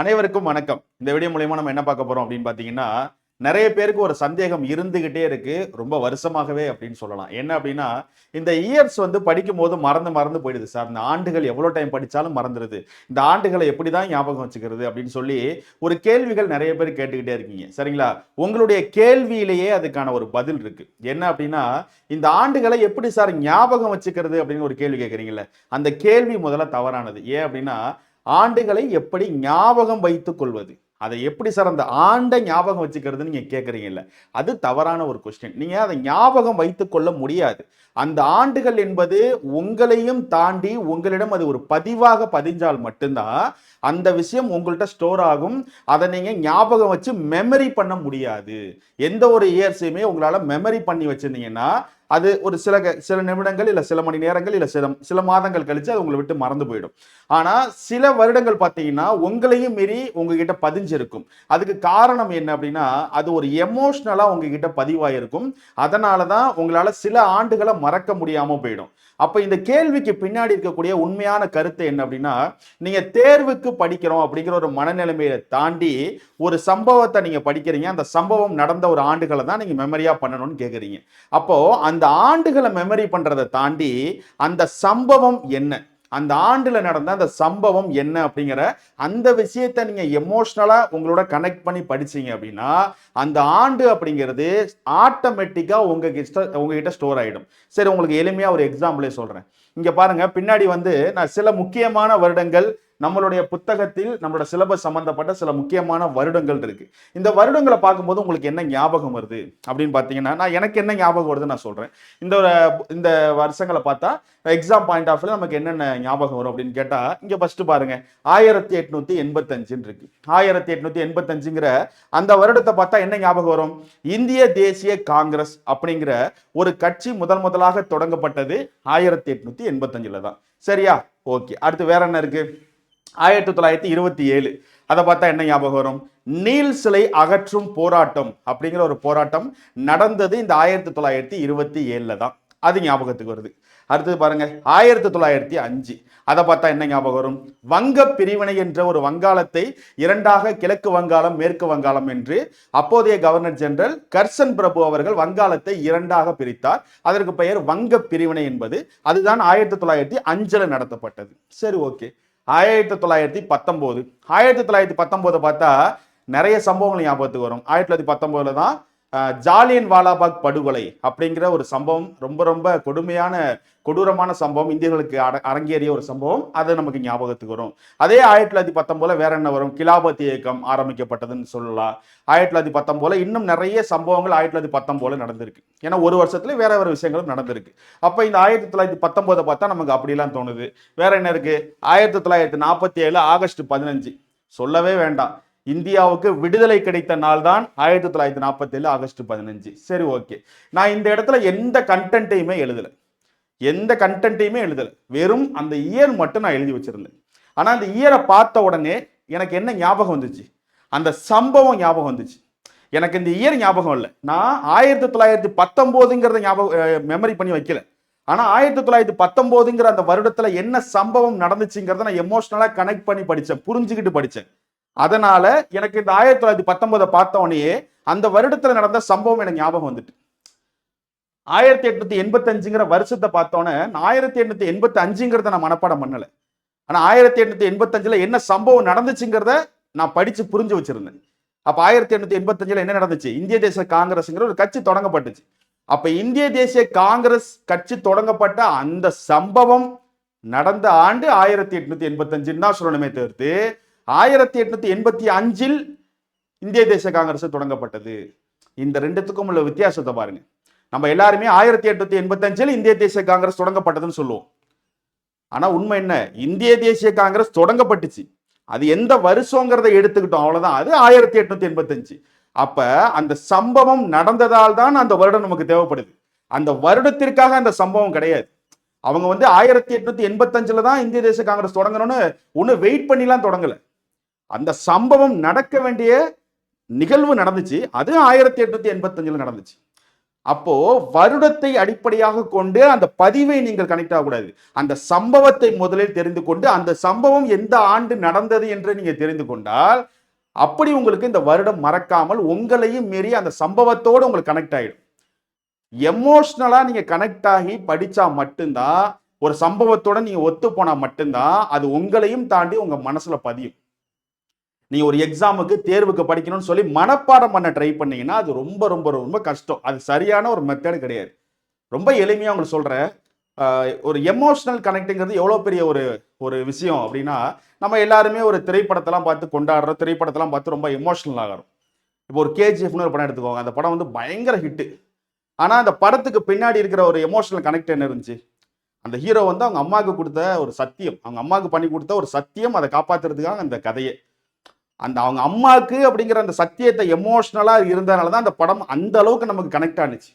அனைவருக்கும் வணக்கம். இந்த வீடியோ மூலயமா நம்ம என்ன பார்க்க போறோம் அப்படின்னு பார்த்தீங்கன்னா நிறைய பேருக்கு ஒரு சந்தேகம் இருந்துகிட்டே இருக்கு. ரொம்ப வருஷமாகவே அப்படின்னு சொல்லலாம். என்ன அப்படின்னா இந்த இயர்ஸ் வந்து படிக்கும் போது மறந்து மறந்து போயிடுது சார். இந்த ஆண்டுகள் எவ்வளோ டைம் படித்தாலும் மறந்துடுது இந்த ஆண்டுகளை எப்படி தான் ஞாபகம் வச்சுக்கிறது அப்படின்னு சொல்லி ஒரு கேள்விகள் நிறைய பேர் கேட்டுக்கிட்டே இருக்கீங்க. சரிங்களா? உங்களுடைய கேள்வியிலேயே அதுக்கான ஒரு பதில் இருக்கு. என்ன அப்படின்னா இந்த ஆண்டுகளை எப்படி சார் ஞாபகம் வச்சுக்கிறது அப்படின்னு ஒரு கேள்வி கேட்குறீங்கல்ல. அந்த கேள்வி முதல்ல தவறானது. ஏன் அப்படின்னா ஆண்டுகளை எப்படி ஞாபகம் வைத்துக் கொள்வது? அதை எப்படி சார் அந்த ஆண்டை ஞாபகம் வச்சுக்கிறதுன்னு நீங்க கேட்குறீங்கல்ல அது தவறான ஒரு கொஸ்டின் நீங்க அதை ஞாபகம் வைத்துக் கொள்ள முடியாது. அந்த ஆண்டுகள் என்பது உங்களையும் தாண்டி உங்களிடம் அது ஒரு பதிவாக பதிஞ்சால் மட்டும்தான் அந்த விஷயம் உங்கள்கிட்ட ஸ்டோர் ஆகும். அதை நீங்க ஞாபகம் வச்சு மெமரி பண்ண முடியாது. எந்த ஒரு இயர்ஸையுமே உங்களால மெமரி பண்ணி வச்சிருந்தீங்கன்னா அது ஒரு சில க- சில நிமிடங்கள் இல்லை சில மணி நேரங்கள் இல்லை சில சில மாதங்கள் கழிச்சு அது உங்களை விட்டு மறந்து போயிடும். ஆனால் சில வருடங்கள் பார்த்தீங்கன்னா உங்களையும் மீறி உங்ககிட்ட பதிஞ்சிருக்கும். அதுக்கு காரணம் என்ன அப்படின்னா அது ஒரு எமோஷ்னலாக உங்ககிட்ட பதிவாயிருக்கும். அதனால தான் உங்களால் சில ஆண்டுகளை மறக்க முடியாமல் போயிடும். அப்போ இந்த கேள்விக்கு பின்னாடி இருக்கக்கூடிய உண்மையான கருத்து என்ன அப்படின்னா நீங்கள் தேர்வுக்கு படிக்கிறோம் அப்படிங்கிற ஒரு மனநிலைமையை தாண்டி ஒரு சம்பவத்தை நீங்கள் படிக்கிறீங்க. அந்த சம்பவம் நடந்த ஒரு ஆண்டுகளை தான் நீங்கள் மெமரியாக பண்ணணும்னு கேட்குறீங்க அப்போது அந்த ஆண்டுகளை மெமரி பண்ணுறதை தாண்டி அந்த சம்பவம் என்ன? அந்த ஆண்டில் நடந்த அந்த சம்பவம் என்ன அப்படிங்கிற அந்த விஷயத்தை நீங்கள் எமோஷ்னலாக உங்களோட கனெக்ட் பண்ணி படிச்சீங்க அப்படின்னா அந்த ஆண்டு அப்படிங்கிறது ஆட்டோமேட்டிக்காக உங்ககிட்ட உங்ககிட்ட ஸ்டோர் ஆகிடும் சரி உங்களுக்கு எளிமையாக ஒரு எக்ஸாம்பிளே சொல்கிறேன் இங்கே பாருங்கள் பின்னாடி வந்து நான் சில முக்கியமான வருடங்கள் நம்மளுடைய புத்தகத்தில் நம்மளோட சிலபஸ் சம்பந்தப்பட்ட சில முக்கியமான வருடங்கள் இருக்கு. இந்த வருடங்களை பார்க்கும்போது உங்களுக்கு என்ன ஞாபகம் வருது? அப்படின்னு பார்த்தீங்கன்னா நான் எனக்கு என்ன ஞாபகம் வருதுன்னு நான் சொல்றேன். இந்த ஒரு இந்த வருஷங்களை பார்த்தா எக்ஸாம் பாயிண்ட் ஆஃப் நமக்கு என்னென்ன ஞாபகம் வரும் அப்படின்னு கேட்டா இங்க ஃபர்ஸ்ட் பாருங்க. ஆயிரத்தி எட்நூத்தி எண்பத்தஞ்சுன்னு இருக்கு. ஆயிரத்தி எட்நூத்தி எண்பத்தஞ்சுங்கிற அந்த வருடத்தை பார்த்தா என்ன ஞாபகம் வரும்? இந்திய தேசிய காங்கிரஸ் அப்படிங்கிற ஒரு கட்சி முதல் முதலாக தொடங்கப்பட்டது ஆயிரத்தி எட்நூத்தி எண்பத்தஞ்சுல தான் சரியா? ஓகே. அடுத்து வேற என்ன இருக்கு? ஆயிரத்தி தொள்ளாயிரத்தி இருபத்தி ஏழு. அதை பார்த்தா என்ன ஞாபகம் வரும்? நீல் சிலை அகற்றும் போராட்டம் அப்படிங்கிற ஒரு போராட்டம் நடந்தது இந்த ஆயிரத்தி தொள்ளாயிரத்தி இருபத்தி ஏழில் தான். அது ஞாபகத்துக்கு வருது. அடுத்தது பாருங்க ஆயிரத்தி தொள்ளாயிரத்தி அஞ்சு. அதை பார்த்தா என்ன ஞாபகம் வரும்? வங்க பிரிவினை என்ற ஒரு வங்காளத்தை இரண்டாக கிழக்கு வங்காளம் மேற்கு வங்காளம் என்று அப்போதைய கவர்னர் ஜெனரல் கர்சன் பிரபு அவர்கள் வங்காளத்தை இரண்டாக பிரித்தார். அதற்கு பெயர் வங்க பிரிவினை என்பது. அதுதான் ஆயிரத்தி தொள்ளாயிரத்தி அஞ்சில் நடத்தப்பட்டது. சரி ஓகே. ஆயிரத்தி தொள்ளாயிரத்தி பத்தொம்போது. ஆயிரத்தி தொள்ளாயிரத்தி பத்தொம்போதை பார்த்தா நிறைய சம்பவங்கள் ஞாபகத்துக்கு வரும். ஆயிரத்தி தொள்ளாயிரத்தி பத்தொம்போதுல தான் ஜாலியன் வாலாபாக் படுகொலை அப்படிங்கிற ஒரு சம்பவம் ரொம்ப ரொம்ப கொடுமையான கொடூரமான சம்பவம் இந்தியர்களுக்கு அட அரங்கேறிய ஒரு சம்பவம் அது நமக்கு ஞாபகத்துக்கு வரும். அதே ஆயிரத்தி தொள்ளாயிரத்தி பத்தொன்பதுல வேற என்ன வரும்? கிலாபத் இயக்கம் ஆரம்பிக்கப்பட்டதுன்னு சொல்லலாம். ஆயிரத்தி தொள்ளாயிரத்தி பத்தொன்பதுல இன்னும் நிறைய சம்பவங்கள் ஆயிரத்தி தொள்ளாயிரத்தி பத்தொன்பதுல நடந்திருக்கு. ஏன்னா ஒரு வருஷத்துல வேற வேற விஷயங்களும் நடந்திருக்கு. அப்ப இந்த ஆயிரத்தி தொள்ளாயிரத்தி பத்தொன்பதை பார்த்தா நமக்கு அப்படிலாம் தோணுது. வேற என்ன இருக்கு? ஆயிரத்தி தொள்ளாயிரத்தி நாற்பத்தி ஏழு ஆகஸ்ட் பதினஞ்சு. சொல்லவே வேண்டாம். இந்தியாவுக்கு விடுதலை கிடைத்த நாள் தான் ஆயிரத்தி தொள்ளாயிரத்தி நாற்பத்தி ஏழு ஆகஸ்ட் பதினஞ்சு. சரி ஓகே. நான் இந்த இடத்துல எந்த கண்டென்ட்டையுமே எழுதலை. எந்த கண்டென்ட்டையுமே எழுதலை. வெறும் அந்த இயர் மட்டும் நான் எழுதி வச்சிருந்தேன். ஆனால் அந்த இயரை பார்த்த உடனே எனக்கு என்ன ஞாபகம் வந்துச்சு? அந்த சம்பவம் ஞாபகம் வந்துச்சு. எனக்கு இந்த இயர் ஞாபகம் இல்லை. நான் ஆயிரத்தி தொள்ளாயிரத்தி பத்தொம்போதுங்கிறத ஞாபகம் மெமரி பண்ணி வைக்கல. ஆனால் ஆயிரத்தி தொள்ளாயிரத்தி பத்தொம்போதுங்கிற அந்த வருடத்தில் என்ன சம்பவம் நடந்துச்சுங்கிறத நான் எமோஷ்னலாக கனெக்ட் பண்ணி படித்தேன் புரிஞ்சுக்கிட்டு படித்தேன் அதனால எனக்கு இந்த ஆயிரத்தி தொள்ளாயிரத்தி பத்தொன்பதை பார்த்த அந்த வருடத்துல நடந்த சம்பவம் எனக்கு ஞாபகம் வந்துட்டு. ஆயிரத்தி எட்நூத்தி எண்பத்தஞ்சுங்கிற வருஷத்தை பார்த்தோன்னே நான் ஆயிரத்தி எட்நூத்தி எண்பத்தி அஞ்சுங்கிறத நான் மனப்பாடம் பண்ணல. ஆனா ஆயிரத்தி எட்நூத்தி எண்பத்தஞ்சுல என்ன சம்பவம் நடந்துச்சுங்கிறத நான் படிச்சு புரிஞ்சு வச்சிருந்தேன். அப்ப ஆயிரத்தி எட்நூத்தி எண்பத்தஞ்சுல என்ன நடந்துச்சு? இந்திய தேச காங்கிரஸ்ங்கிற ஒரு கட்சி தொடங்கப்பட்டுச்சு. அப்ப இந்திய தேசிய காங்கிரஸ் கட்சி தொடங்கப்பட்ட அந்த சம்பவம் நடந்த ஆண்டு ஆயிரத்தி எட்நூத்தி எண்பத்தஞ்சுன்னு தான் சொல்லணுமே தவிர்த்து ஆயிரத்தி எட்நூத்தி எண்பத்தி அஞ்சில் இந்திய தேசிய காங்கிரஸ் தொடங்கப்பட்டது. இந்த ரெண்டுத்துக்கும் உள்ள வித்தியாசத்தை பாருங்க. நம்ம எல்லாருமே ஆயிரத்தி எட்நூத்தி எண்பத்தஞ்சில் இந்திய தேசிய காங்கிரஸ் தொடங்கப்பட்டதுன்னு சொல்லுவோம். ஆனா உண்மை என்ன? இந்திய தேசிய காங்கிரஸ் தொடங்கப்பட்டுச்சு. அது எந்த வருஷங்கிறத எடுத்துக்கிட்டோம். அவ்வளவுதான். அது ஆயிரத்தி எட்நூத்தி எண்பத்தஞ்சு அப்ப அந்த சம்பவம் நடந்ததால் தான் அந்த வருடம் நமக்கு தேவைப்படுது. அந்த வருடத்திற்காக அந்த சம்பவம் கிடையாது. அவங்க வந்து ஆயிரத்தி எட்நூத்தி எண்பத்தஞ்சுல தான் இந்திய தேசிய காங்கிரஸ் தொடங்கணும்னு ஒன்றும் வெயிட் பண்ணிலாம் தொடங்கலை. அந்த சம்பவம் நடக்க வேண்டிய நிகழ்வு நடந்துச்சு. அது ஆயிரத்தி எட்நூத்தி எண்பத்தஞ்சில் நடந்துச்சு. அப்போ வருடத்தை அடிப்படையாக கொண்டு அந்த பதிவை நீங்கள் கனெக்ட் ஆகக்கூடாது. அந்த சம்பவத்தை முதலில் தெரிந்து கொண்டு அந்த சம்பவம் எந்த ஆண்டு நடந்தது என்று நீங்க தெரிந்து கொண்டால் அப்படி உங்களுக்கு இந்த வருடம் மறக்காமல் உங்களையும் மீறி அந்த சம்பவத்தோடு உங்களுக்கு கனெக்ட் ஆகிடும் எமோஷ்னலா நீங்க கனெக்ட் ஆகி படிச்சா மட்டும்தான் ஒரு சம்பவத்தோட நீங்க ஒத்து போனா மட்டும்தான் அது உங்களையும் தாண்டி உங்க மனசுல பதியும். நீ ஒரு எக்ஸாமுக்கு தேர்வுக்கு படிக்கணும்னு சொல்லி மனப்பாடம் பண்ண ட்ரை பண்ணீங்கன்னா அது ரொம்ப ரொம்ப ரொம்ப கஷ்டம். அது சரியான ஒரு மெத்தடு கிடையாது. ரொம்ப எளிமையாக உங்களுக்கு சொல்கிறேன் ஒரு எமோஷ்னல் கனெக்டுங்கிறது எவ்வளோ பெரிய ஒரு ஒரு விஷயம் அப்படின்னா நம்ம எல்லாருமே ஒரு திரைப்படத்தெல்லாம் பார்த்து கொண்டாடுறோம். திரைப்படத்தெல்லாம் பார்த்து ரொம்ப எமோஷ்னல் ஆகிறோம். இப்போ ஒரு கேஜிஎஃப்னு ஒரு படம் எடுத்துக்கோங்க. அந்த படம் வந்து பயங்கர ஹிட்டு ஆனால் அந்த படத்துக்கு பின்னாடி இருக்கிற ஒரு எமோஷனல் கனெக்ட் என்ன இருந்துச்சு? அந்த ஹீரோ வந்து அவங்க அம்மாவுக்கு கொடுத்த ஒரு சத்தியம். அவங்க அம்மாவுக்கு பண்ணி கொடுத்த ஒரு சத்தியம் அதை காப்பாத்துறதுக்காக அந்த கதையை. அந்த அவங்க அம்மாவுக்கு அப்படிங்கிற அந்த சத்தியத்தை எமோஷ்னலாக இருந்ததுனால தான் அந்த படம் அந்த அளவுக்கு நமக்கு கனெக்ட் ஆனுச்சு.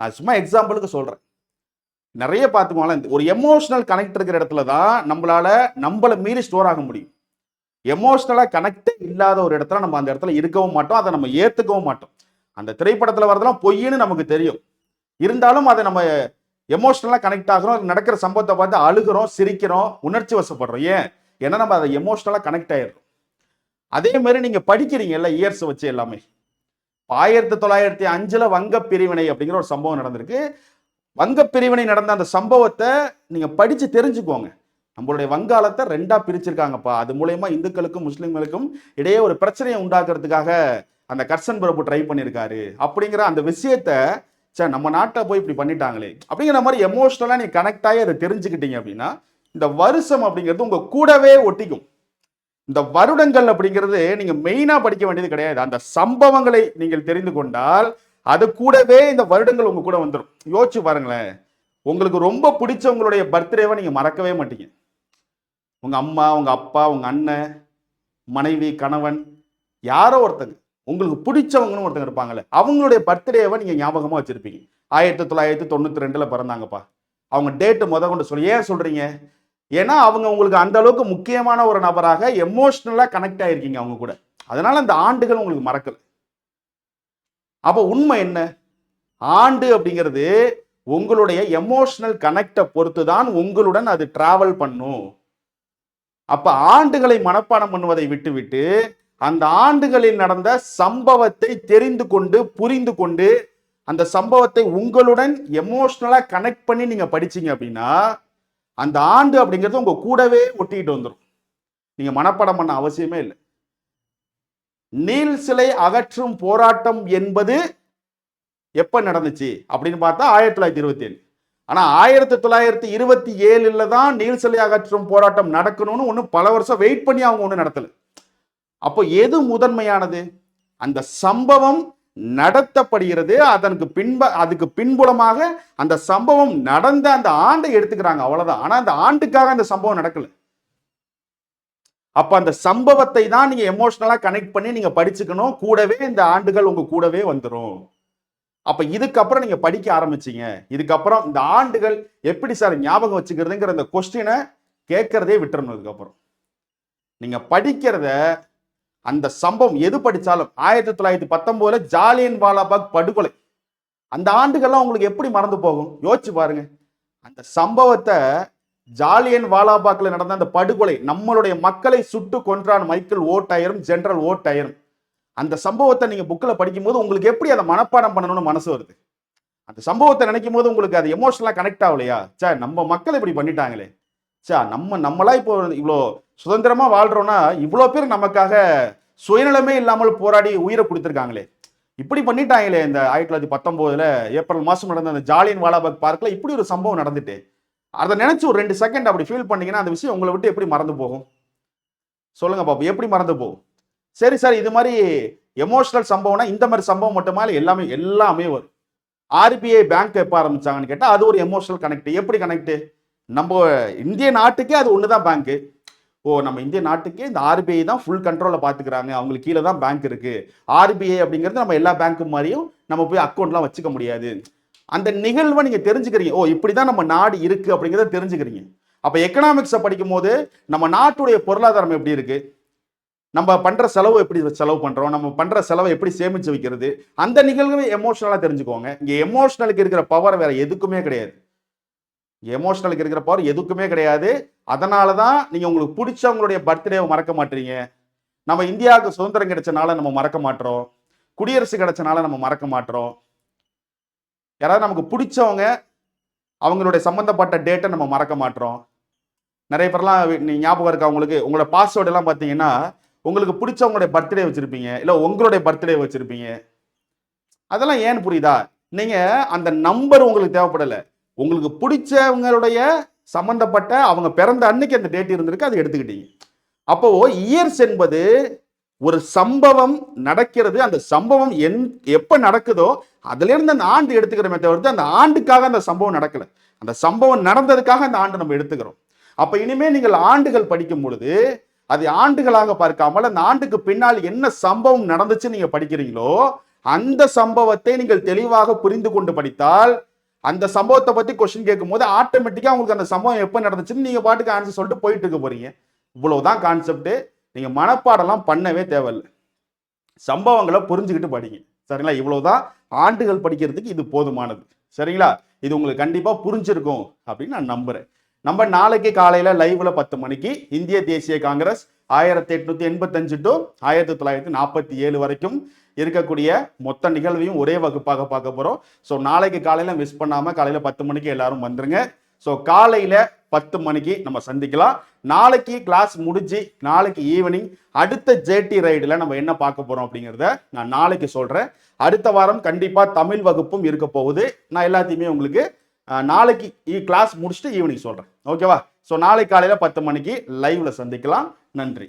நான் சும்மா எக்ஸாம்பிளுக்கு சொல்கிறேன் நிறைய பார்த்துக்கோங்களேன் ஒரு எமோஷ்னல் கனெக்ட் இருக்கிற இடத்துல தான் நம்மளால நம்மளை மீறி ஸ்டோர் ஆக முடியும். எமோஷ்னலாக கனெக்டே இல்லாத ஒரு இடத்துல நம்ம அந்த இடத்துல இருக்கவும் மாட்டோம் அதை நம்ம ஏற்றுக்கவும் மாட்டோம். அந்த திரைப்படத்தில் வரதெல்லாம் பொய்ன்னு நமக்கு தெரியும். இருந்தாலும் அதை நம்ம எமோஷ்னலாக கனெக்ட் ஆகிறோம் நடக்கிற சம்பவத்தை பார்த்து அழுகிறோம் சிரிக்கிறோம் உணர்ச்சி வசப்படுறோம். ஏன்? ஏன்னா நம்ம அதை எமோஷ்னலாக கனெக்ட் ஆயிடுறோம். அதே மாதிரி நீங்க படிக்கிறீங்கல்ல இயர்ஸ் வச்சு எல்லாமே. ஆயிரத்தி தொள்ளாயிரத்தி அஞ்சுல வங்க பிரிவினை அப்படிங்கிற ஒரு சம்பவம் நடந்திருக்கு. வங்க பிரிவினை நடந்த அந்த சம்பவத்தை நீங்க படிச்சு தெரிஞ்சுக்கோங்க. நம்மளுடைய வங்காளத்தை ரெண்டா பிரிச்சிருக்காங்கப்பா. அது மூலயமா இந்துக்களுக்கும் முஸ்லிம்களுக்கும் இடையே ஒரு பிரச்சனையை உண்டாக்குறதுக்காக அந்த கர்சன் பிரபு ட்ரை பண்ணியிருக்காரு அப்படிங்கிற அந்த விஷயத்த சே நம்ம நாட்டை போய் இப்படி பண்ணிட்டாங்களே. அப்படிங்கிற மாதிரி எமோஷ்னலாக நீ கனெக்ட் ஆகி அதை தெரிஞ்சுக்கிட்டீங்க அப்படின்னா இந்த வருஷம் அப்படிங்கிறது உங்க கூடவே ஒட்டிக்கும். இந்த வருடங்கள் அப்படிங்கிறது நீங்க மெயினா படிக்க வேண்டியது கிடையாது. அந்த சம்பவங்களை நீங்கள் தெரிந்து கொண்டால் அது கூடவே இந்த வருடங்கள் உங்க கூட வந்துடும் யோசிச்சு பாருங்களேன். உங்களுக்கு ரொம்ப பிடிச்சவங்களுடைய பர்த்டேவை நீங்க மறக்கவே மாட்டீங்க. உங்க அம்மா உங்க அப்பா உங்க அண்ணன் மனைவி கணவன் யாரோ ஒருத்தங்க. உங்களுக்கு பிடிச்சவங்கன்னு ஒருத்தங்க இருப்பாங்களே அவங்களுடைய பர்த்டேவை நீங்க ஞாபகமா வச்சிருப்பீங்க. ஆயிரத்தி தொள்ளாயிரத்தி தொண்ணூத்தி ரெண்டுல பிறந்தாங்கப்பா. அவங்க டேட்டு முத கொண்டு சொல்லி ஏன் சொல்றீங்க? ஏன்னா அவங்க உங்களுக்கு அந்த அளவுக்கு முக்கியமான ஒரு நபராக எமோஷ்னலாக கனெக்ட் ஆகிருக்கீங்க அவங்க கூட. அதனால அந்த ஆண்டுகள் உங்களுக்கு மறக்கல. அப்போ உண்மை என்ன? ஆண்டு அப்படிங்கிறது உங்களுடைய எமோஷனல் கனெக்டை பொறுத்து தான் உங்களுடன் அது டிராவல் பண்ணும். அப்ப ஆண்டுகளை மனப்பாடம் பண்ணுவதை விட்டுவிட்டு அந்த ஆண்டுகளில் நடந்த சம்பவத்தை தெரிந்து கொண்டு புரிந்து கொண்டு அந்த சம்பவத்தை உங்களுடன் எமோஷ்னலாக கனெக்ட் பண்ணி நீங்க படிச்சீங்க அப்படின்னா அந்த ஆண்டு அப்படிங்கிறது உங்க கூடவே ஒட்டிக்கிட்டு வந்துடும் நீங்க மனப்பாடம் பண்ண அவசியமே இல்லை. நீல் சிலை அகற்றும் போராட்டம் என்பது எப்ப நடந்துச்சு அப்படின்னு பார்த்தா ஆயிரத்தி தொள்ளாயிரத்தி இருபத்தி ஏழு ஆனா ஆயிரத்தி தொள்ளாயிரத்தி இருபத்தி ஏழுல தான் நீல் சிலை அகற்றும் போராட்டம் நடக்கணும்னு ஒன்றும் பல வருஷம் வெயிட் பண்ணி அவங்க ஒன்றும் நடத்தல. அப்போ எது முதன்மையானது? அந்த சம்பவம் நடத்தப்படுகிறது. அதற்கு பின்ப அதுக்கு பின்புலமாக அந்த சம்பவம் நடந்த அந்த ஆண்டை எடுத்துக்கிறாங்க அவ்வளவுதான். ஆனா அந்த ஆண்டுக்காக அந்த சம்பவம் நடக்கல. அப்ப அந்த சம்பவத்தை தான் நீங்க எமோஷனலா கனெக்ட் பண்ணி நீங்க படிச்சுக்கணும். கூடவே இந்த ஆண்டுகள் உங்க கூடவே வந்துடும் அப்ப இதுக்கப்புறம் நீங்க படிக்க ஆரம்பிச்சீங்க. இதுக்கப்புறம் இந்த ஆண்டுகள் எப்படி சார் ஞாபகம் வச்சுக்கிறதுங்கிற அந்த கொஸ்டினை கேட்கறதே விட்டுறணும் இதுக்கப்புறம். நீங்க படிக்கிறத அந்த சம்பவம் எது படித்தாலும் ஆயிரத்தி தொள்ளாயிரத்தி பத்தொம்போதுல ஜாலியன் வாலாபாக் படுகொலை. அந்த ஆண்டுகள்லாம் உங்களுக்கு எப்படி மறந்து போகும்? யோசிச்சு பாருங்க. அந்த சம்பவத்தை ஜாலியன் வாலாபாக்ல நடந்த அந்த படுகொலை நம்மளுடைய மக்களை சுட்டு கொன்றான் மைக்கேல் ஓட்டாயரும் ஜெனரல் ஓட்டாயரும். அந்த சம்பவத்தை நீங்க புக்கில் படிக்கும்போது உங்களுக்கு எப்படி அதை மனப்பாடம் பண்ணணும்னு மனசு வருது? அந்த சம்பவத்தை நினைக்கும் போது உங்களுக்கு அது எமோஷனலாக கனெக்ட் ஆகலையா? சார் நம்ம மக்கள் இப்படி பண்ணிட்டாங்களே. சார் நம்ம நம்மளா இப்போ இவ்வளோ சுதந்திரமா வாழ்றோம்னா இவ்வளோ பேர் நமக்காக சுயநலமே இல்லாமல் போராடி உயிரை கொடுத்துருக்காங்களே. இப்படி பண்ணிட்டாங்களே இந்த ஆயிரத்தி தொள்ளாயிரத்தி பத்தொன்பதுல ஏப்ரல் மாதம் நடந்த அந்த ஜாலியன் வாலாபாக் பார்க்கில் இப்படி ஒரு சம்பவம் நடந்துட்டு. அதை நினச்சி ஒரு ரெண்டு செகண்ட் அப்படி ஃபீல் பண்ணிங்கன்னா அந்த விஷயம் உங்களை விட்டு எப்படி மறந்து போகும்? சொல்லுங்க பாப்பா எப்படி மறந்து போகும்? சரி சார் இது மாதிரி எமோஷனல் சம்பவம்னா இந்த மாதிரி சம்பவம் மட்டுமா இல்லை எல்லாமே எல்லாமே வரும். ஆர்பிஐ பேங்க் எப்போ ஆரம்பிச்சாங்கன்னு கேட்டால் அது ஒரு எமோஷனல் கனெக்ட் எப்படி கனெக்ட் நம்ம இந்திய நாட்டுக்கே அது ஒன்று தான் பேங்க்கு ஓ நம்ம இந்திய நாட்டுக்கே இந்த ஆர்பிஐ தான் ஃபுல் கண்ட்ரோலில் பார்த்துக்கிறாங்க அவங்களுக்கு கீழே தான் பேங்க் இருக்குது ஆர்பிஐ அப்படிங்கிறது நம்ம எல்லா பேங்க்கு மாதிரியும் நம்ம போய் அக்கௌண்ட்லாம் வச்சுக்க முடியாது. அந்த நிகழ்வை நீங்கள் தெரிஞ்சுக்கிறீங்க. ஓ இப்படி தான் நம்ம நாடு இருக்குது அப்படிங்கிறத தெரிஞ்சுக்கிறீங்க. அப்போ எக்கனாமிக்ஸை படிக்கும் போது நம்ம நாட்டுடைய பொருளாதாரம் எப்படி இருக்குது நம்ம பண்ணுற செலவு எப்படி செலவு பண்ணுறோம் நம்ம பண்ணுற செலவை எப்படி சேமித்து வைக்கிறது? அந்த நிகழ்வு எமோஷ்னலாக தெரிஞ்சுக்கோங்க. இங்கே எமோஷனலுக்கு இருக்கிற பவர் வேறு எதுக்குமே கிடையாது. எமோஷனலுக்கு இருக்கிற பவர் எதுக்குமே கிடையாது. அதனால தான் நீங்கள் உங்களுக்கு பிடிச்சவங்களுடைய பர்த்டேவை மறக்க மாட்டீங்க. நம்ம இந்தியாவுக்கு சுதந்திரம் கிடைச்சனால நம்ம மறக்க மாட்டோம். குடியரசு கிடைச்சனால நம்ம மறக்க மாட்டோம். யாராவது நமக்கு பிடிச்சவங்க அவங்களுடைய சம்மந்தப்பட்ட டேட்டை நம்ம மறக்க மாட்டோம். நிறைய பேர்லாம் ஞாபகம் இருக்கா உங்களுக்கு? உங்களோட பாஸ்வேர்டு எல்லாம் பார்த்தீங்கன்னா உங்களுக்கு பிடிச்சவங்களுடைய பர்த்டே வச்சிருப்பீங்க. இல்லை உங்களுடைய பர்த்டே வச்சிருப்பீங்க. அதெல்லாம் ஏன்னு புரியுதா? நீங்க அந்த நம்பர் உங்களுக்கு தேவைப்படலை. உங்களுக்கு பிடிச்சவங்களுடைய சம்மந்தப்பட்ட அவங்க பிறந்த அன்னைக்கு அந்த டேட் இருந்திருக்கு அதை எடுத்துக்கிட்டீங்க. அப்போ இயர்ஸ் என்பது ஒரு சம்பவம் நடக்கிறது. அந்த சம்பவம் என் எப்போ நடக்குதோ அதுலேருந்து அந்த ஆண்டு எடுத்துக்கிறோமே தவிர்த்து அந்த ஆண்டுக்காக அந்த சம்பவம் நடக்கலை. அந்த சம்பவம் நடந்ததுக்காக அந்த ஆண்டு நம்ம எடுத்துக்கிறோம். அப்போ இனிமேல் நீங்கள் ஆண்டுகள் படிக்கும் பொழுது அது ஆண்டுகளாக பார்க்காமல் அந்த ஆண்டுக்கு பின்னால் என்ன சம்பவம் நடந்துச்சு நீங்கள் படிக்கிறீங்களோ அந்த சம்பவத்தை நீங்கள் தெளிவாக புரிந்து கொண்டு படித்தால் அந்த சம்பவத்தை பத்தி கொஸ்டின் கேட்கும் போது ஆட்டோமேட்டிக்கா உங்களுக்கு அந்த சம்பவம் எப்ப நடந்துச்சுன்னு நீங்க பாட்டுக்கு ஆன்சர் சொல்லிட்டு போயிட்டு இருக்க போறீங்க. இவ்வளவுதான் கான்செப்ட் நீங்க மனப்பாடம்லாம் பண்ணவே தேவையில்லை. சம்பவங்களை புரிஞ்சுக்கிட்டு படிங்க. சரிங்களா? இவ்வளவுதான் ஆண்டுகள் படிக்கிறதுக்கு இது போதுமானது. சரிங்களா? இது உங்களுக்கு கண்டிப்பா புரிஞ்சிருக்கும் அப்படின்னு நான் நம்புறேன். நம்ம நாளைக்கு காலையில லைவ்ல பத்து மணிக்கு இந்திய தேசிய காங்கிரஸ் ஆயிரத்தி எட்நூத்தி எண்பத்தஞ்சு டு ஆயிரத்தி தொள்ளாயிரத்தி நாற்பத்தி ஏழு வரைக்கும் இருக்கக்கூடிய மொத்த நிகழ்வையும் ஒரே வகுப்பாக பார்க்க போறோம். ஸோ நாளைக்கு காலையில மிஸ் பண்ணாம காலையில பத்து மணிக்கு எல்லாரும் வந்துருங்க. ஸோ காலையில பத்து மணிக்கு நம்ம சந்திக்கலாம். நாளைக்கு கிளாஸ் முடிஞ்சு நாளைக்கு ஈவினிங் அடுத்த ஜேடி ரைடில் நம்ம என்ன பார்க்க போறோம் அப்படிங்கிறத நான் நாளைக்கு சொல்றேன். அடுத்த வாரம் கண்டிப்பா தமிழ் வகுப்பும் இருக்க போகுது. நான் எல்லாத்தையுமே உங்களுக்கு நாளைக்கு கிளாஸ் முடிச்சுட்டு ஈவினிங் சொல்கிறேன் ஓகேவா ஸோ நாளை காலையில் பத்து மணிக்கு லைவில் சந்திக்கலாம். நன்றி.